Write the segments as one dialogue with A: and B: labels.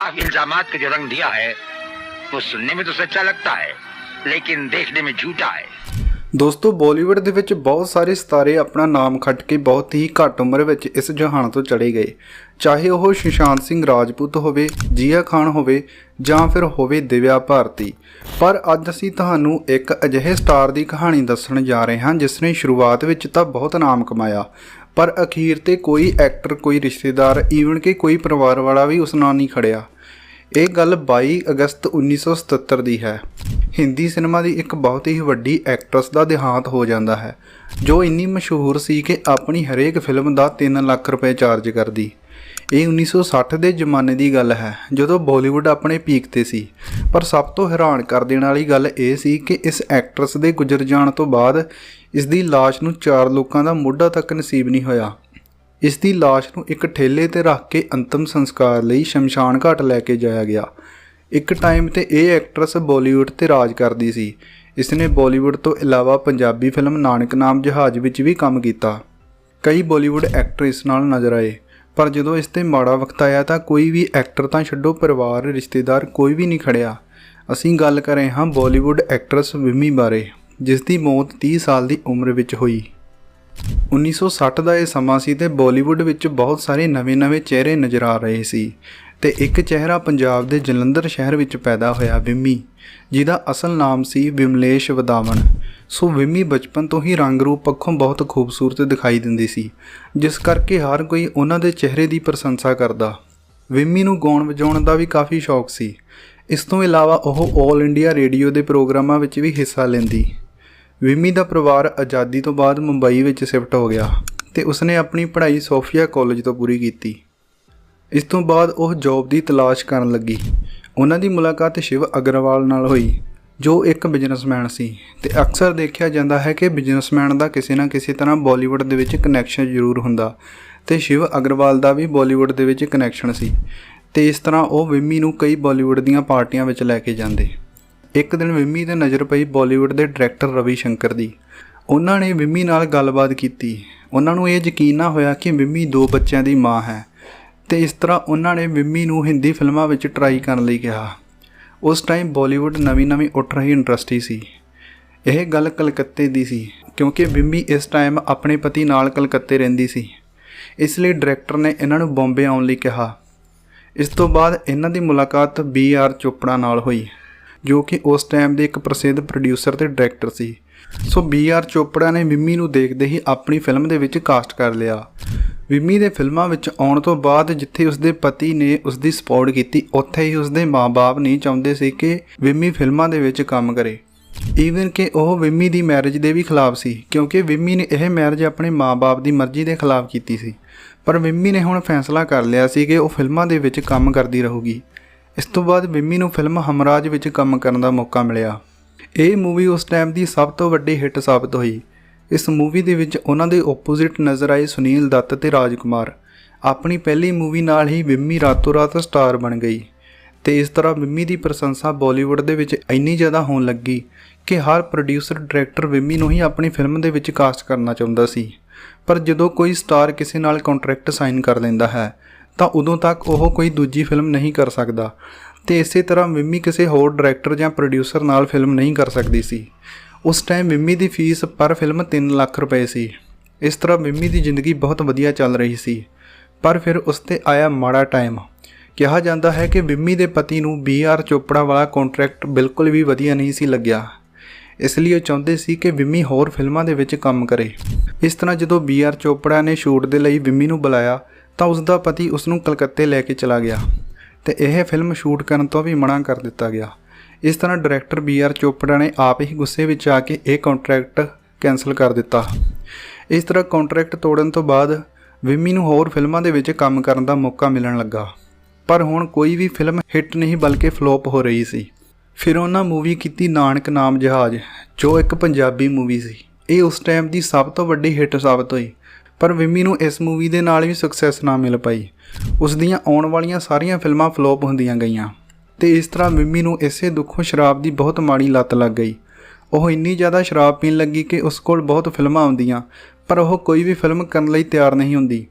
A: आप इल्जाम का जो रंग दिया है वो सुनने में तो सच्चा लगता है लेकिन देखने में झूठा है
B: ਦੋਸਤੋ ਬਾਲੀਵੁੱਡ ਦੇ ਵਿੱਚ ਬਹੁਤ ਸਾਰੇ ਸਿਤਾਰੇ ਆਪਣਾ ਨਾਮ ਖੱਟ ਕੇ ਬਹੁਤ ਹੀ ਘੱਟ ਉਮਰ ਵਿੱਚ ਇਸ ਜਹਾਨ ਤੋਂ ਚਲੇ ਗਏ ਚਾਹੇ ਉਹ ਸੁਸ਼ਾਂਤ ਸਿੰਘ ਰਾਜਪੂਤ ਹੋਵੇ ਜੀਆ ਖਾਨ ਹੋਵੇ ਜਾਂ ਫਿਰ ਹੋਵੇ ਦਿਵਿਆ ਭਾਰਤੀ ਪਰ ਅੱਜ ਅਸੀਂ ਤੁਹਾਨੂੰ ਇੱਕ ਅਜਿਹੇ ਸਟਾਰ ਦੀ ਕਹਾਣੀ ਦੱਸਣ ਜਾ ਰਹੇ ਹਾਂ ਜਿਸ ਨੇ ਸ਼ੁਰੂਆਤ ਵਿੱਚ ਤਾਂ ਬਹੁਤ ਨਾਮ ਕਮਾਇਆ ਪਰ ਅਖੀਰ ਤੇ ਕੋਈ ਐਕਟਰ ਕੋਈ ਰਿਸ਼ਤੇਦਾਰ ਈਵਨ ਕਿ ਕੋਈ ਪਰਿਵਾਰ ਵਾਲਾ ਵੀ ਉਸ ਨਾਲ ਨਹੀਂ ਖੜਿਆ। ਇਹ ਗੱਲ 22 ਅਗਸਤ 1977 ਦੀ ਹੈ। ਹਿੰਦੀ ਸਿਨੇਮਾ ਦੀ ਇੱਕ ਬਹੁਤ ਹੀ ਵੱਡੀ ਐਕਟਰਸ ਦਾ ਦੇਹਾਂਤ ਹੋ ਜਾਂਦਾ ਹੈ, ਜੋ ਇੰਨੀ ਮਸ਼ਹੂਰ ਸੀ ਕਿ ਆਪਣੀ ਹਰੇਕ ਫਿਲਮ ਦਾ 3 ਲੱਖ ਰੁਪਏ ਚਾਰਜ ਕਰਦੀ। ਇਹ 1960 ਦੇ ਜ਼ਮਾਨੇ ਦੀ ਗੱਲ ਹੈ, ਜਦੋਂ ਬਾਲੀਵੁੱਡ ਆਪਣੇ ਪੀਕ ਤੇ ਸੀ। ਪਰ ਸਭ ਤੋਂ ਹੈਰਾਨ ਕਰ ਦੇਣ ਵਾਲੀ ਗੱਲ ਇਹ ਸੀ ਕਿ ਇਸ ਐਕਟਰਸ ਦੇ ਗੁਜ਼ਰ ਜਾਣ ਤੋਂ ਬਾਅਦ ਇਸ ਦੀ ਲਾਸ਼ ਨੂੰ ਚਾਰ ਲੋਕਾਂ ਦਾ ਮੋਢਾ ਤੱਕ ਨਸੀਬ ਨਹੀਂ ਹੋਇਆ। ਇਸ ਦੀ ਲਾਸ਼ ਨੂੰ ਇੱਕ ਠੇਲੇ ਤੇ ਰੱਖ ਕੇ ਅੰਤਮ ਸੰਸਕਾਰ ਲਈ ਸ਼ਮਸ਼ਾਨ ਘਾਟ ਲੈ ਕੇ ਜਾਇਆ ਗਿਆ। ਇੱਕ ਟਾਈਮ ਤੇ ਇਹ ਐਕਟਰਸ ਬਾਲੀਵੁੱਡ ਤੇ ਰਾਜ ਕਰਦੀ ਸੀ। ਇਸ ਨੇ ਬਾਲੀਵੁੱਡ ਤੋਂ ਇਲਾਵਾ ਪੰਜਾਬੀ ਫਿਲਮ ਨਾਨਕ ਨਾਮ ਜਹਾਜ਼ ਵਿੱਚ ਵੀ ਕੰਮ ਕੀਤਾ। ਕਈ ਬਾਲੀਵੁੱਡ ਐਕਟਰ ਇਸ ਨਾਲ ਨਜ਼ਰ ਆਏ। ਪਰ ਜਦੋਂ ਇਸ ਤੇ ਮਾੜਾ ਵਕਤ ਆਇਆ ਤਾਂ ਕੋਈ ਵੀ ਐਕਟਰ ਤਾਂ ਛੱਡੋ, ਪਰਿਵਾਰ, ਰਿਸ਼ਤੇਦਾਰ ਕੋਈ ਵੀ ਨਹੀਂ ਖੜਿਆ। ਅਸੀਂ ਗੱਲ ਕਰ ਰਹੇ ਹਾਂ ਬਾਲੀਵੁੱਡ ਐਕਟਰਸ ਵਿਮੀ ਬਾਰੇ, ਜਿਸ ਦੀ ਮੌਤ 30 ਸਾਲ ਦੀ ਉਮਰ ਵਿੱਚ ਹੋਈ। 1960 ਦਾ ਇਹ ਸਮਾਂ ਸੀ ਤੇ ਬਾਲੀਵੁੱਡ ਵਿੱਚ ਬਹੁਤ ਸਾਰੇ ਨਵੇਂ-ਨਵੇਂ ਚਿਹਰੇ ਨਜ਼ਰ ਆ ਰਹੇ ਸੀ। ਤੇ ਇੱਕ ਚਿਹਰਾ ਪੰਜਾਬ ਦੇ ਜਲੰਧਰ ਸ਼ਹਿਰ ਵਿੱਚ ਪੈਦਾ ਹੋਇਆ ਵਿਮੀ, ਜਿਹਦਾ ਅਸਲ ਨਾਮ ਸੀ ਵਿਮਲੇਸ਼ ਵਦਾਵਣ। ਸੋ ਵਿਮੀ ਬਚਪਨ ਤੋਂ ਹੀ ਰੰਗ ਰੂਪ ਪੱਖੋਂ ਬਹੁਤ ਖੂਬਸੂਰਤ ਦਿਖਾਈ ਦਿੰਦੀ ਸੀ, ਜਿਸ ਕਰਕੇ ਹਰ ਕੋਈ ਉਹਨਾਂ ਦੇ ਚਿਹਰੇ ਦੀ ਪ੍ਰਸ਼ੰਸਾ ਕਰਦਾ। ਵਿਮੀ ਨੂੰ ਗਾਉਣ ਵਜਾਉਣ ਦਾ ਵੀ ਕਾਫੀ ਸ਼ੌਕ ਸੀ। ਇਸ ਤੋਂ ਇਲਾਵਾ ਉਹ 올 ਇੰਡੀਆ ਰੇਡੀਓ ਦੇ ਪ੍ਰੋਗਰਾਮਾਂ ਵਿੱਚ ਵੀ ਹਿੱਸਾ ਲੈਂਦੀ। ਵਿਮੀ ਦਾ ਪਰਿਵਾਰ ਆਜ਼ਾਦੀ ਤੋਂ ਬਾਅਦ ਮੁੰਬਈ ਵਿੱਚ ਸ਼ਿਫਟ ਹੋ ਗਿਆ ਤੇ ਉਸਨੇ ਆਪਣੀ ਪੜ੍ਹਾਈ ਸੋਫੀਆ ਕਾਲਜ ਤੋਂ ਪੂਰੀ ਕੀਤੀ। ਇਸ ਤੋਂ ਬਾਅਦ ਉਹ ਜੌਬ ਦੀ ਤਲਾਸ਼ ਕਰਨ ਲੱਗੀ। ਉਹਨਾਂ ਦੀ ਮੁਲਾਕਾਤ ਸ਼ਿਵ ਅਗਰਵਾਲ ਨਾਲ ਹੋਈ, ਜੋ ਇੱਕ ਬਿਜ਼ਨਸਮੈਨ ਸੀ ਤੇ ਅਕਸਰ ਦੇਖਿਆ ਜਾਂਦਾ ਹੈ ਕਿ ਬਿਜ਼ਨਸਮੈਨ ਦਾ ਕਿਸੇ ਨਾ ਕਿਸੇ ਤਰ੍ਹਾਂ ਬਾਲੀਵੁੱਡ ਦੇ ਵਿੱਚ ਕਨੈਕਸ਼ਨ ਜ਼ਰੂਰ ਹੁੰਦਾ ਤੇ ਸ਼ਿਵ ਅਗਰਵਾਲ ਦਾ ਵੀ ਬਾਲੀਵੁੱਡ ਦੇ ਵਿੱਚ ਕਨੈਕਸ਼ਨ ਸੀ ਤੇ ਇਸ ਤਰ੍ਹਾਂ ਉਹ ਵਿਮੀ ਨੂੰ ਕਈ ਬਾਲੀਵੁੱਡ ਦੀਆਂ ਪਾਰਟੀਆਂ ਵਿੱਚ ਲੈ ਕੇ ਜਾਂਦੇ। ਇੱਕ ਦਿਨ ਵਿਮੀ ਤੇ ਨਜ਼ਰ ਪਈ ਬਾਲੀਵੁੱਡ ਦੇ ਡਾਇਰੈਕਟਰ ਰਵੀ ਸ਼ੰਕਰ ਦੀ। ਉਹਨਾਂ ਨੇ ਵਿਮੀ ਨਾਲ ਗੱਲਬਾਤ ਕੀਤੀ। ਉਹਨਾਂ ਨੂੰ ਇਹ ਯਕੀਨ ਨਾ ਹੋਇਆ ਕਿ ਵਿਮੀ ਦੋ ਬੱਚਿਆਂ ਦੀ ਮਾਂ ਹੈ। ਤੇ ਇਸ ਤਰ੍ਹਾਂ ਉਹਨਾਂ ਨੇ ਵਿਮੀ ਨੂੰ ਹਿੰਦੀ ਫਿਲਮਾਂ ਵਿੱਚ ਟਰਾਈ ਕਰਨ ਲਈ ਕਿਹਾ। ਉਸ ਟਾਈਮ ਬਾਲੀਵੁੱਡ ਨਵੀਂ-ਨਵੀਂ ਉੱਠ ਰਹੀ ਇੰਡਸਟਰੀ ਸੀ। ਇਹ ਗੱਲ ਕਲਕੱਤੇ ਦੀ ਸੀ, ਕਿਉਂਕਿ ਵਿਮੀ ਇਸ ਟਾਈਮ ਆਪਣੇ ਪਤੀ ਨਾਲ ਕਲਕੱਤੇ ਰਹਿੰਦੀ ਸੀ। ਇਸ ਲਈ ਡਾਇਰੈਕਟਰ ਨੇ ਇਹਨਾਂ ਨੂੰ ਬੰਬੇ ਆਉਣ ਲਈ ਕਿਹਾ। ਇਸ ਤੋਂ ਬਾਅਦ ਇਹਨਾਂ ਦੀ ਮੁਲਾਕਾਤ ਬੀ ਆਰ ਚੋਪੜਾ ਨਾਲ ਹੋਈ, ਜੋ ਕਿ ਉਸ ਟਾਈਮ ਦੇ ਇੱਕ ਪ੍ਰਸਿੱਧ ਪ੍ਰੋਡਿਊਸਰ ਤੇ ਡਾਇਰੈਕਟਰ ਸੀ। ਸੋ ਬੀ ਆਰ ਚੋਪੜਾ ਨੇ ਵਿਮੀ ਨੂੰ ਦੇਖਦੇ ਹੀ ਆਪਣੀ ਫਿਲਮ ਦੇ ਵਿੱਚ ਕਾਸਟ ਕਰ ਲਿਆ। ਵਿਮੀ ਦੇ ਫਿਲਮਾਂ ਵਿੱਚ ਆਉਣ ਤੋਂ ਬਾਅਦ ਜਿੱਥੇ ਉਸਦੇ ਪਤੀ ਨੇ ਉਸਦੀ ਸਪੋਰਟ ਕੀਤੀ, ਉੱਥੇ ਹੀ ਉਸਦੇ ਮਾਪੇ ਨਹੀਂ ਚਾਹੁੰਦੇ ਸੀ ਕਿ ਵਿਮੀ ਫਿਲਮਾਂ ਦੇ ਵਿੱਚ ਕੰਮ ਕਰੇ। ਈਵਨ ਕਿ ਉਹ ਵਿਮੀ ਦੀ ਮੈਰਿਜ ਦੇ ਵੀ ਖਿਲਾਫ ਸੀ, ਕਿਉਂਕਿ ਵਿਮੀ ਨੇ ਇਹ ਮੈਰਿਜ ਆਪਣੇ ਮਾਪੇ ਦੀ ਮਰਜ਼ੀ ਦੇ ਖਿਲਾਫ ਕੀਤੀ ਸੀ। ਪਰ ਵਿਮੀ ਨੇ ਹੁਣ ਫੈਸਲਾ ਕਰ ਲਿਆ ਸੀ ਕਿ ਉਹ ਫਿਲਮਾਂ ਦੇ ਵਿੱਚ ਕੰਮ ਕਰਦੀ ਰਹੂਗੀ। ਇਸ ਤੋਂ ਬਾਅਦ ਵਿਮੀ ਨੂੰ ਫਿਲਮ ਹਮਰਾਜ ਵਿੱਚ ਕੰਮ ਕਰਨ ਦਾ ਮੌਕਾ ਮਿਲਿਆ। ਇਹ ਮੂਵੀ ਉਸ ਟਾਈਮ ਦੀ ਸਭ ਤੋਂ ਵੱਡੀ ਹਿੱਟ ਸਾਬਤ ਹੋਈ। ਇਸ ਮੂਵੀ ਦੇ ਵਿੱਚ ਉਹਨਾਂ ਦੇ ਆਪੋਜ਼ਿਟ ਨਜ਼ਰ ਆਏ ਸੁਨੀਲ ਦੱਤ ਤੇ ਰਾਜਕੁਮਾਰ। ਆਪਣੀ ਪਹਿਲੀ ਮੂਵੀ ਨਾਲ ਹੀ ਵਿਮੀ ਰਾਤੋਂ ਰਾਤ ਸਟਾਰ ਬਣ ਗਈ ਤੇ ਇਸ ਤਰ੍ਹਾਂ ਵਿਮੀ ਦੀ ਪ੍ਰਸ਼ੰਸਾ ਬਾਲੀਵੁੱਡ ਦੇ ਵਿੱਚ ਇੰਨੀ ਜ਼ਿਆਦਾ ਹੋਣ ਲੱਗੀ ਕਿ ਹਰ ਪ੍ਰੋਡਿਊਸਰ ਡਾਇਰੈਕਟਰ ਵਿਮੀ ਨੂੰ ਹੀ ਆਪਣੀ ਫਿਲਮ ਦੇ ਵਿੱਚ ਕਾਸਟ ਕਰਨਾ ਚਾਹੁੰਦਾ ਸੀ। ਪਰ ਜਦੋਂ ਕੋਈ ਸਟਾਰ ਕਿਸੇ ਨਾਲ ਕੰਟਰੈਕਟ ਸਾਈਨ ਕਰ ਲੈਂਦਾ ਹੈ, ਤਾਂ ਉਦੋਂ ਤੱਕ ਉਹ ਕੋਈ ਦੂਜੀ ਫਿਲਮ ਨਹੀਂ ਕਰ ਸਕਦਾ ਤੇ ਇਸੇ ਤਰ੍ਹਾਂ ਵਿਮੀ ਕਿਸੇ ਹੋਰ ਡਾਇਰੈਕਟਰ ਜਾਂ ਪ੍ਰੋਡਿਊਸਰ ਨਾਲ ਫਿਲਮ ਨਹੀਂ ਕਰ ਸਕਦੀ ਸੀ। ਉਸ ਟਾਈਮ ਵਿਮੀ ਦੀ ਫੀਸ ਪਰ ਫਿਲਮ 3 ਲੱਖ ਰੁਪਏ ਸੀ। ਇਸ ਤਰ੍ਹਾਂ ਮਿੰਮੀ ਦੀ ਜ਼ਿੰਦਗੀ ਬਹੁਤ ਵਧੀਆ ਚੱਲ ਰਹੀ ਸੀ। ਪਰ ਫਿਰ ਉਸ ਤੇ ਆਇਆ ਮਾੜਾ ਟਾਈਮ ਕਿਹਾ ਜਾਂਦਾ ਹੈ ਕਿ ਵਿਮੀ ਦੇ ਪਤੀ ਨੂੰ ਬੀ ਆਰ ਚੋਪੜਾ ਵਾਲਾ ਕੰਟਰੈਕਟ ਬਿਲਕੁਲ ਵੀ ਵਧੀਆ ਨਹੀਂ ਸੀ ਲੱਗਿਆ। ਇਸ ਲਈ ਉਹ ਚਾਹੁੰਦੇ ਸੀ ਕਿ ਵਿਮੀ ਹੋਰ ਫਿਲਮਾਂ ਦੇ ਵਿੱਚ ਕੰਮ ਕਰੇ। ਇਸ ਤਰ੍ਹਾਂ ਜਦੋਂ ਬੀ ਆਰ ਚੋਪੜਾ ਨੇ ਸ਼ੂਟ ਦੇ ਲਈ ਵਿਮੀ ਨੂੰ ਬੁਲਾਇਆ, ਤਾਂ ਉਸ ਦਾ ਪਤੀ ਉਸ ਨੂੰ ਕਲਕੱਤੇ ਲੈ ਕੇ ਚਲਾ ਗਿਆ। ਤੇ ਇਹ ਫਿਲਮ ਸ਼ੂਟ ਕਰਨ ਤੋਂ ਵੀ ਮਨਾ ਕਰ ਦਿੱਤਾ ਗਿਆ। ਇਸ ਤਰ੍ਹਾਂ ਡਾਇਰੈਕਟਰ ਬੀ ਆਰ ਚੋਪੜਾ ਨੇ ਆਪ ਹੀ ਗੁੱਸੇ ਵਿੱਚ ਆ ਕੇ ਇਹ ਕੰਟਰੈਕਟ ਕੈਨਸਲ ਕਰ ਦਿੱਤਾ। ਇਸ ਤਰ੍ਹਾਂ ਕੰਟਰੈਕਟ ਤੋੜਨ ਤੋਂ ਬਾਅਦ ਵਿਮੀ ਨੂੰ ਹੋਰ ਫਿਲਮਾਂ ਦੇ ਵਿੱਚ ਕੰਮ ਕਰਨ ਦਾ ਮੌਕਾ ਮਿਲਣ ਲੱਗਾ। ਪਰ ਹੁਣ ਕੋਈ ਵੀ ਫਿਲਮ ਹਿੱਟ ਨਹੀਂ ਬਲਕਿ ਫਲੋਪ ਹੋ ਰਹੀ ਸੀ। ਫਿਰ ਉਹਨਾਂ ਮੂਵੀ ਕੀਤੀ ਨਾਨਕ ਨਾਮ ਜਹਾਜ਼, ਜੋ ਇੱਕ ਪੰਜਾਬੀ ਮੂਵੀ ਸੀ। ਇਹ ਉਸ ਟਾਈਮ ਦੀ ਸਭ ਤੋਂ ਵੱਡੀ ਹਿੱਟ ਸਾਬਤ ਹੋਈ, ਪਰ ਵਿਮੀ ਨੂੰ ਇਸ ਮੂਵੀ ਦੇ ਨਾਲ ਵੀ ਸਕਸੈਸ ਨਾ ਮਿਲ ਪਾਈ। ਉਸ ਦੀਆਂ ਆਉਣ ਵਾਲੀਆਂ ਸਾਰੀਆਂ ਫਿਲਮਾਂ ਫਲੋਪ ਹੁੰਦੀਆਂ ਗਈਆਂ। ਤੇ ਇਸ ਤਰ੍ਹਾਂ ਮਿੰਮੀ ਨੂੰ ਇਸੇ ਦੁੱਖੋਂ ਸ਼ਰਾਬ ਦੀ ਬਹੁਤ ਮਾੜੀ ਲੱਤ ਲੱਗ ਗਈ। ਉਹ ਇੰਨੀ ਜ਼ਿਆਦਾ ਸ਼ਰਾਬ ਪੀਣ ਲੱਗੀ ਕਿ ਉਸ ਕੋਲ ਬਹੁਤ ਫਿਲਮਾਂ ਆਉਂਦੀਆਂ, ਪਰ ਉਹ ਕੋਈ ਵੀ ਫਿਲਮ ਕਰਨ ਲਈ ਤਿਆਰ ਨਹੀਂ ਹੁੰਦੀ।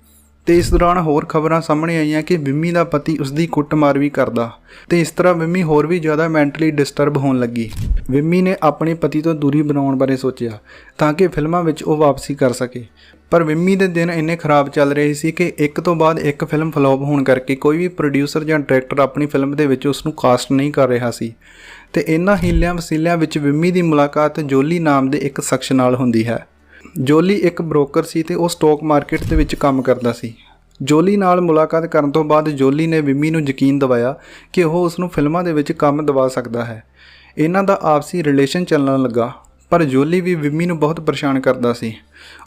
B: ਤੇ ਇਸ ਦੌਰਾਨ ਹੋਰ ਖਬਰਾਂ ਸਾਹਮਣੇ ਆਈਆਂ ਕਿ ਵਿਮੀ ਦਾ ਪਤੀ ਉਸ ਦੀ ਕੁੱਟਮਾਰ ਵੀ ਕਰਦਾ। ਤੇ ਇਸ ਤਰ੍ਹਾਂ ਵਿਮੀ ਹੋਰ ਵੀ ਜ਼ਿਆਦਾ ਮੈਂਟਲੀ ਡਿਸਟਰਬ ਹੋਣ ਲੱਗੀ। ਵਿੰਮੀ ਨੇ ਆਪਣੇ ਪਤੀ ਤੋਂ ਦੂਰੀ ਬਣਾਉਣ ਬਾਰੇ ਸੋਚਿਆ ਤਾਂ ਕਿ ਫਿਲਮਾਂ ਵਿੱਚ ਉਹ ਵਾਪਸੀ ਕਰ ਸਕੇ। ਪਰ ਵਿੰਮੀ ਦੇ ਦਿਨ ਇੰਨੇ ਖਰਾਬ ਚੱਲ ਰਹੇ ਸੀ ਕਿ ਇੱਕ ਤੋਂ ਬਾਅਦ ਇੱਕ ਫਿਲਮ ਫਲॉप ਹੋਣ ਕਰਕੇ ਕੋਈ ਵੀ ਪ੍ਰੋਡਿਊਸਰ ਜਾਂ ਡਾਇਰੈਕਟਰ ਆਪਣੀ ਫਿਲਮ ਦੇ ਵਿੱਚ ਉਸ ਨੂੰ ਕਾਸਟ ਨਹੀਂ ਕਰ ਰਿਹਾ ਸੀ। ਤੇ ਇਹਨਾਂ ਹੀਲਿਆਂ ਵਸੀਲਿਆਂ ਵਿੱਚ ਵਿੰਮੀ ਦੀ ਮੁਲਾਕਾਤ ਜੋਲੀ ਨਾਮ ਦੇ ਇੱਕ ਸ਼ਖਸ ਨਾਲ ਹੁੰਦੀ ਹੈ। ਜੋਲੀ ਇੱਕ ਬ੍ਰੋਕਰ ਸੀ ਤੇ ਉਹ ਸਟਾਕ ਮਾਰਕੀਟ ਦੇ ਵਿੱਚ ਕੰਮ ਕਰਦਾ ਸੀ। ਜੋਲੀ ਨਾਲ ਮੁਲਾਕਾਤ ਕਰਨ ਤੋਂ ਬਾਅਦ ਜੋਲੀ ਨੇ ਵਿਮੀ ਨੂੰ ਯਕੀਨ ਦਿਵਾਇਆ ਕਿ ਉਹ ਉਸ ਨੂੰ ਫਿਲਮਾਂ ਦੇ ਵਿੱਚ ਕੰਮ ਦਿਵਾ ਸਕਦਾ ਹੈ। ਇਹਨਾਂ ਦਾ ਆਪਸੀ ਰਿਲੇਸ਼ਨ ਚੱਲਣ ਲੱਗਾ, ਪਰ ਜੋਲੀ ਵੀ ਵਿਮੀ ਨੂੰ ਬਹੁਤ ਪਰੇਸ਼ਾਨ ਕਰਦਾ ਸੀ।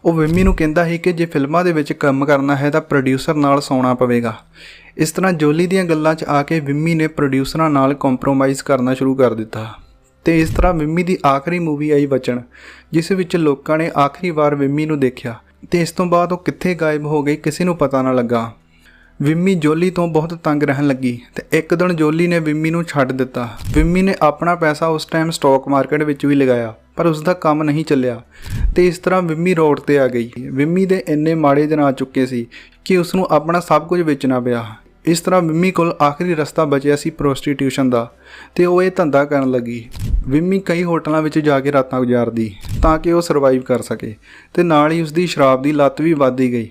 B: ਉਹ ਵਿੰਮੀ ਨੂੰ ਕਹਿੰਦਾ ਸੀ ਕਿ ਜੇ ਫਿਲਮਾਂ ਦੇ ਵਿੱਚ ਕੰਮ ਕਰਨਾ ਹੈ ਤਾਂ ਪ੍ਰੋਡਿਊਸਰ ਨਾਲ ਸੌਣਾ ਪਵੇਗਾ। ਇਸ ਤਰ੍ਹਾਂ ਜੋਲੀ ਦੀਆਂ ਗੱਲਾਂ 'ਚ ਆ ਕੇ ਵਿੰਮੀ ਨੇ ਪ੍ਰੋਡਿਊਸਰਾਂ ਨਾਲ ਕੰਪਰੋਮਾਈਜ਼ ਕਰਨਾ ਸ਼ੁਰੂ ਕਰ ਦਿੱਤਾ। ਤੇ ਇਸ ਤਰ੍ਹਾਂ ਵਿੰਮੀ ਦੀ ਆਖਰੀ ਮੂਵੀ ਆਈ ਬਚਨ ਜਿਸ ਵਿੱਚ ਲੋਕਾਂ ਨੇ ਆਖਰੀ ਵਾਰ ਵਿੰਮੀ ਨੂੰ ਦੇਖਿਆ ਤੇ ਇਸ ਤੋਂ ਬਾਅਦ ਉਹ ਕਿੱਥੇ ਗਾਇਬ ਹੋ ਗਈ ਕਿਸੇ ਨੂੰ ਪਤਾ ਨਾ ਲੱਗਾ। ਵਿੰਮੀ ਜੋਲੀ ਤੋਂ ਬਹੁਤ ਤੰਗ ਰਹਿਣ ਲੱਗੀ ਤੇ ਇੱਕ ਦਿਨ ਜੋਲੀ ਨੇ ਵਿੰਮੀ ਨੂੰ ਛੱਡ ਦਿੱਤਾ। ਵਿੰਮੀ ਨੇ ਆਪਣਾ ਪੈਸਾ ਉਸ ਟਾਈਮ ਸਟਾਕ ਮਾਰਕੀਟ ਵਿੱਚ ਵੀ ਲਗਾਇਆ, ਪਰ ਉਸ ਦਾ ਕੰਮ ਨਹੀਂ ਚੱਲਿਆ ਤੇ ਇਸ ਤਰ੍ਹਾਂ ਵਿੰਮੀ ਰੋਡ ਤੇ ਆ ਗਈ। ਵਿੰਮੀ ਦੇ ਇੰਨੇ ਮਾੜੇ ਦਿਨ ਆ ਚੁੱਕੇ ਸੀ ਕਿ ਉਸ ਨੂੰ ਆਪਣਾ ਸਭ ਕੁਝ ਵੇਚਣਾ ਪਿਆ। ਇਸ ਤਰ੍ਹਾਂ ਵਿੰਮੀ ਕੋਲ ਆਖਰੀ ਰਸਤਾ ਬਚਿਆ ਸੀ ਪ੍ਰੋਸਟੀਟਿਊਸ਼ਨ ਦਾ ਤੇ ਉਹ ਇਹ ਧੰਦਾ ਕਰਨ ਲੱਗੀ। ਵਿੰਮੀ ਕਈ ਹੋਟਲਾਂ ਵਿੱਚ ਜਾ ਕੇ ਰਾਤਾਂ ਗੁਜ਼ਾਰਦੀ ਤਾਂ ਕਿ ਉਹ ਸਰਵਾਈਵ ਕਰ ਸਕੇ ਤੇ ਨਾਲ ਹੀ ਉਸ ਦੀ ਸ਼ਰਾਬ ਦੀ ਲੱਤ ਵੀ ਵੱਧਦੀ ਗਈ।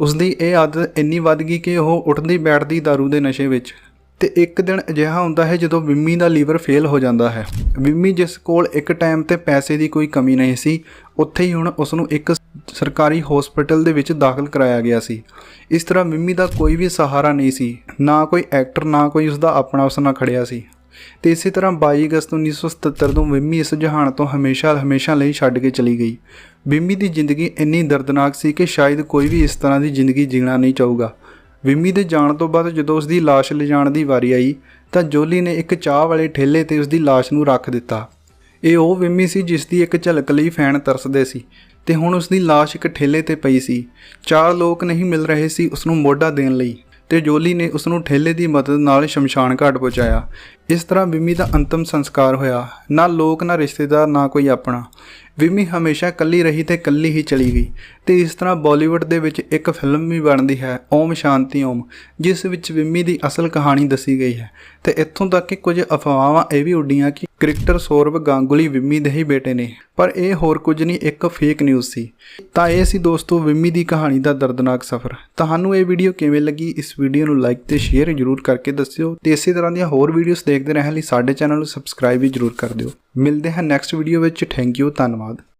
B: ਉਸ ਦੀ ਇਹ ਆਦਤ ਇੰਨੀ ਵੱਧ ਗਈ ਕਿ ਉਹ ਉੱਠਦੀ ਬੈਠਦੀ दारू ਦੇ ਨਸ਼ੇ ਵਿੱਚ ਤੇ ਇੱਕ ਦਿਨ ਅਜਿਹਾ ਹੁੰਦਾ ਹੈ ਜਦੋਂ ਵਿਮੀ ਦਾ ਲੀਵਰ ਫੇਲ ਹੋ ਜਾਂਦਾ ਹੈ। ਵਿੰਮੀ ਜਿਸ ਕੋਲ ਇੱਕ ਟਾਈਮ ਤੇ ਪੈਸੇ ਦੀ ਕੋਈ ਕਮੀ ਨਹੀਂ ਸੀ, ਉੱਥੇ ਹੀ ਹੁਣ ਉਸ ਨੂੰ ਇੱਕ ਸਰਕਾਰੀ ਹਸਪੀਟਲ ਦੇ ਵਿੱਚ ਦਾਖਲ ਕਰਾਇਆ ਗਿਆ ਸੀ। ਇਸ ਤਰ੍ਹਾਂ ਵਿੰਮੀ ਦਾ ਕੋਈ ਵੀ ਸਹਾਰਾ ਨਹੀਂ ਸੀ, ਨਾ ਕੋਈ ਐਕਟਰ ਨਾ ਕੋਈ ਉਸ ਦਾ ਆਪਣਾ ਉਸ ਨਾਲ ਖੜਿਆ ਸੀ। ਤੇ ਇਸੇ ਤਰ੍ਹਾਂ 22 ਅਗਸਤ 1977 ਨੂੰ ਵਿਮੀ ਇਸ ਜਹਾਨ ਤੋਂ ਹਮੇਸ਼ਾ ਹਮੇਸ਼ਾ ਲਈ ਛੱਡ ਕੇ ਚਲੀ ਗਈ। ਵਿੰਮੀ ਦੀ ਜ਼ਿੰਦਗੀ ਇੰਨੀ ਦਰਦਨਾਕ ਸੀ ਕਿ ਸ਼ਾਇਦ ਕੋਈ ਵੀ ਇਸ ਤਰ੍ਹਾਂ ਦੀ ਜ਼ਿੰਦਗੀ ਜੀਣਾ ਨਹੀਂ ਚਾਹੂਗਾ। ਵਿੰਮੀ ਦੇ ਜਾਣ ਤੋਂ ਬਾਅਦ ਜਦੋਂ ਉਸ ਦੀ ਲਾਸ਼ ਲਿਜਾਣ ਦੀ ਵਾਰੀ ਆਈ, ਤਾਂ ਜੋਲੀ ਨੇ ਇੱਕ ਚਾਹ ਵਾਲੇ ਠੇਲੇ ਤੇ ਉਸ ਦੀ ਲਾਸ਼ ਨੂੰ ਰੱਖ ਦਿੱਤਾ। ਇਹ ਉਹ ਵਿੰਮੀ ਸੀ ਜਿਸ ਦੀ ਇੱਕ ਝਲਕ ਲਈ ਫੈਨ ਤਰਸਦੇ ਸੀ ਤੇ ਹੁਣ ਉਸ ਦੀ ਲਾਸ਼ ਇੱਕ ਠੇਲੇ ਤੇ ਪਈ ਸੀ। ਚਾਰ ਲੋਕ ਨਹੀਂ ਮਿਲ ਰਹੇ ਸੀ ਉਸ ਨੂੰ ਮੋਢਾ ਦੇਣ ਲਈ ਤੇ ਜੋਲੀ ਨੇ ਉਸ ਨੂੰ ਠੇਲੇ ਦੀ ਮਦਦ ਨਾਲ ਸ਼ਮਸ਼ਾਨ ਘਾਟ ਪਹੁੰਚਾਇਆ। ਇਸ ਤਰ੍ਹਾਂ ਵਿੰਮੀ ਦਾ ਅੰਤਮ ਸੰਸਕਾਰ ਹੋਇਆ। ਨਾ ਲੋਕ, ਨਾ ਰਿਸ਼ਤੇਦਾਰ, ਨਾ ਕੋਈ ਆਪਣਾ। ਵਿਮੀ ਹਮੇਸ਼ਾ ਇਕੱਲੀ ਰਹੀ ਤੇ ਇਕੱਲੀ ਹੀ ਚਲੀ ਗਈ ਤੇ ਇਸ ਤਰ੍ਹਾਂ ਬਾਲੀਵੁੱਡ ਦੇ ਵਿੱਚ ਇੱਕ ਫਿਲਮ ਵੀ ਬਣਦੀ ਹੈ, ਓਮ ਸ਼ਾਂਤੀ ਓਮ, ਜਿਸ ਵਿੱਚ ਵਿੰਮੀ ਦੀ ਅਸਲ ਕਹਾਣੀ ਦੱਸੀ ਗਈ ਹੈ। ਤੇ ਇੱਥੋਂ ਤੱਕ ਕਿ ਕੁਝ ਅਫਵਾਹਾਂ ਇਹ ਵੀ ਉੱਡੀਆਂ ਕਿ ਕ੍ਰਿਕਟਰ ਸੌਰਵ ਗਾਂਗੁਲੀ ਵਿੰਮੀ ਦੇ ਹੀ ਬੇਟੇ ਨੇ। ਪਰ ਇਹ ਹੋਰ ਕੁਝ ਨਹੀਂ, ਇੱਕ ਫੇਕ ਨਿਊਜ਼ ਸੀ। ਤਾਂ ਇਹ ਸੀ ਦੋਸਤੋ ਵਿਮੀ ਦੀ ਕਹਾਣੀ ਦਾ ਦਰਦਨਾਕ ਸਫ਼ਰ। ਤੁਹਾਨੂੰ ਇਹ ਵੀਡੀਓ ਕਿਵੇਂ ਲੱਗੀ? ਇਸ ਵੀਡੀਓ ਨੂੰ ਲਾਈਕ ਤੇ ਸ਼ੇਅਰ ਜ਼ਰੂਰ ਕਰਕੇ ਦੱਸਿਓ ਤੇ ਇਸੇ ਤਰ੍ਹਾਂ ਦੀਆਂ ਹੋਰ ਵੀਡੀਓਜ਼ ਦੇਖਦੇ ਰਹਿਣ ਲਈ ਸਾਡੇ ਚੈਨਲ ਨੂੰ ਸਬਸਕ੍ਰਾਈਬ ਵੀ ਜ਼ਰੂਰ ਕਰ ਦਿਓ। ਮਿਲਦੇ ਹਾਂ ਨੈਕਸਟ ਵੀਡੀਓ ਵਿੱਚ। ਥੈਂਕ ਯੂ ਧੰਨਵਾਦ।